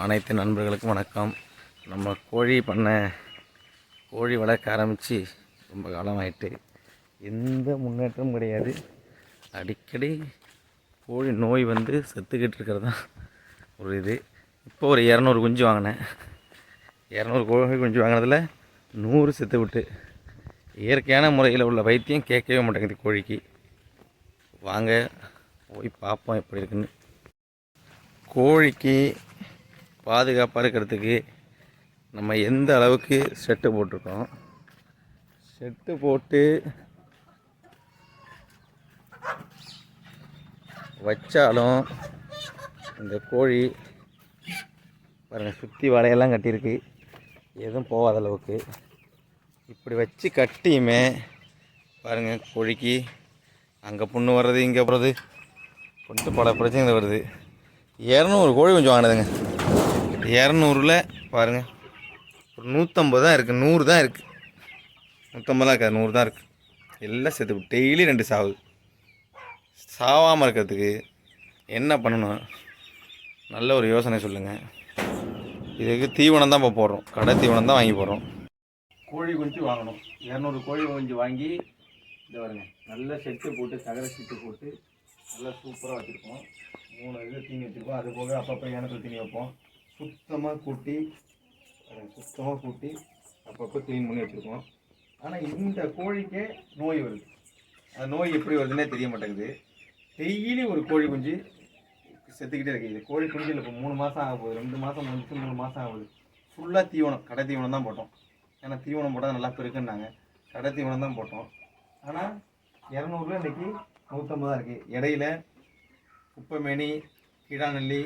அனைத்து நண்பர்களுக்கும் வணக்கம். நம்ம கோழி பண்ண கோழி வளர்க்க ஆரம்பித்து ரொம்ப காலமாயிட்டு. எந்த முன்னேற்றமும் கிடையாது. அடிக்கடி கோழி நோய் வந்து செத்துக்கிட்டு இருக்கிறது தான் ஒரு இது. இப்போ ஒரு இரநூறு குஞ்சு வாங்கினேன். இரநூறு கோழி குஞ்சு வாங்கினதில் நூறு செத்து விட்டு. இயற்கையான முறையில் உள்ள வைத்தியம் கேட்கவே மாட்டேங்குது கோழிக்கு. வாங்க போய் பார்ப்போம் எப்படி இருக்குன்னு. கோழிக்கு பாதுகாப்பாக இருக்கிறதுக்கு நம்ம எந்த அளவுக்கு செட்டு போட்டிருக்கோம்? செட்டு போட்டு வச்சாலும் இந்த கோழி பாருங்கள் சுற்றி வலையெல்லாம் கட்டியிருக்கு. எதுவும் போகாத அளவுக்கு. இப்படி வச்சு கட்டியுமே பாருங்கள் கோழிக்கு அங்கே புண்ணு வர்றது இங்கே போகிறது கொண்டு பல பிரச்சனைகள் வருது. இரநூறு கோழி கொஞ்சம் வாங்கினதுங்க. இரநூறுல பாருங்கள் ஒரு நூற்றம்பது தான் இருக்குது நூறு தான் இருக்குது நூற்றம்பதுலாம் இருக்காது. நூறு தான் இருக்குது எல்லாம் செத்து டெய்லி ரெண்டு சாவுது சாவாமல் இருக்கிறதுக்கு என்ன பண்ணணும்? நல்ல ஒரு யோசனை சொல்லுங்கள் இதுக்கு தீவனம் தான் இப்போ போடுறோம். கடை தீவனம் தான் வாங்கி போடுறோம். கோழி குஞ்சு வாங்கணும். இரநூறு கோழி குஞ்சு வாங்கி இந்த வருங்க நல்ல செட்டு போட்டு தகர செட்டு போட்டு நல்லா சூப்பராக வச்சுருக்கோம் மூணு இது தீனி வச்சுருக்கோம் அது போக அப்பப்போ இனத்தில் தீனி வைப்போம். சுத்தமாக கூட்டி சுத்தமாக கூட்டி அப்பப்போ க்ளீன் பண்ணி வச்சுருக்கோம். ஆனால் இந்த கோழிக்கே நோய் வருது. அந்த நோய் எப்படி வருதுன்னே தெரிய மாட்டேங்குது. டெய்லி ஒரு கோழி குஞ்சு செத்துக்கிட்டே இருக்குது கோழி குஞ்சில் இப்போ மூணு மாதம் ஆக போகுது. ரெண்டு மாதம் முடிச்சு மூணு மாதம் ஆகுது. ஃபுல்லாக தீவனம் கடை தீவனம் தான் போட்டோம். ஏன்னா தீவனம் போட்டால் நல்லா பெருக்குன்னாங்க. கடை தீவனம் தான் போட்டோம். ஆனால் இரநூறுல இன்றைக்கி நூற்றம்பது தான் இருக்குது இடையில குப்பைமேனி கீழாநெல்லி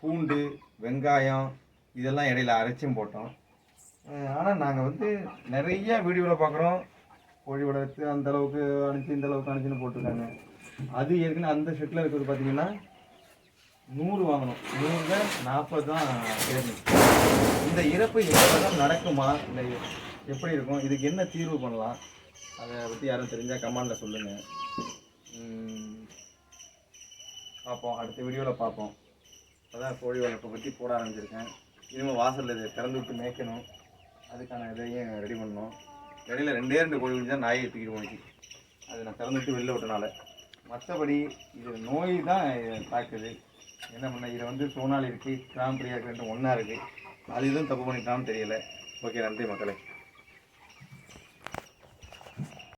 பூண்டு வெங்காயம் இதெல்லாம் இடையில அரைச்சும் போட்டோம். ஆனால் நாங்கள் வந்து நிறைய வீடியோவில் பார்க்குறோம் கோழி வளர்த்து அந்த அளவுக்கு அனுப்பிச்சு இந்த அளவுக்கு அனுப்பிச்சுன்னு போட்டிருக்காங்க. அது ஏற்கனவே அந்த செட்டில் இருக்கிறது பார்த்தீங்கன்னா நூறு வாங்கணும். நூறுல நாற்பது தான் தேர்ந்தது இந்த இறப்பு எப்போதான் நடக்குமா? இல்லை எப்படி இருக்கும்? இதுக்கு என்ன தீர்வு பண்ணலாம்? அதை பற்றி யாரும் தெரிஞ்சால் கமெண்டில் சொல்லுங்கள் பார்ப்போம். அடுத்த வீடியோவில் பார்ப்போம். அதான் கோழி வளர்ப்பை பற்றி போட ஆரம்பிச்சிருக்கேன். இனிமேல் வாசலில் இதை திறந்து விட்டு மேய்க்கணும். அதுக்கான இதையும் ரெடி பண்ணணும். இடையில ரெண்டே ரெண்டு கோழி குஞ்சு தான் நாயை தூக்கிட்டு போனிச்சு அது நான் திறந்து விட்டு வெளில விட்டனால. மற்றபடி இது நோய் தான் தாக்குது. என்ன பண்ண இதில் வந்து சோனால் இருக்குது கிராம்பிரியா ரெண்டு ஒன்றா இருக்குது அது எதுவும் தப்பு பண்ணிட்டான்னு தெரியல. ஓகே நன்றி மக்களே.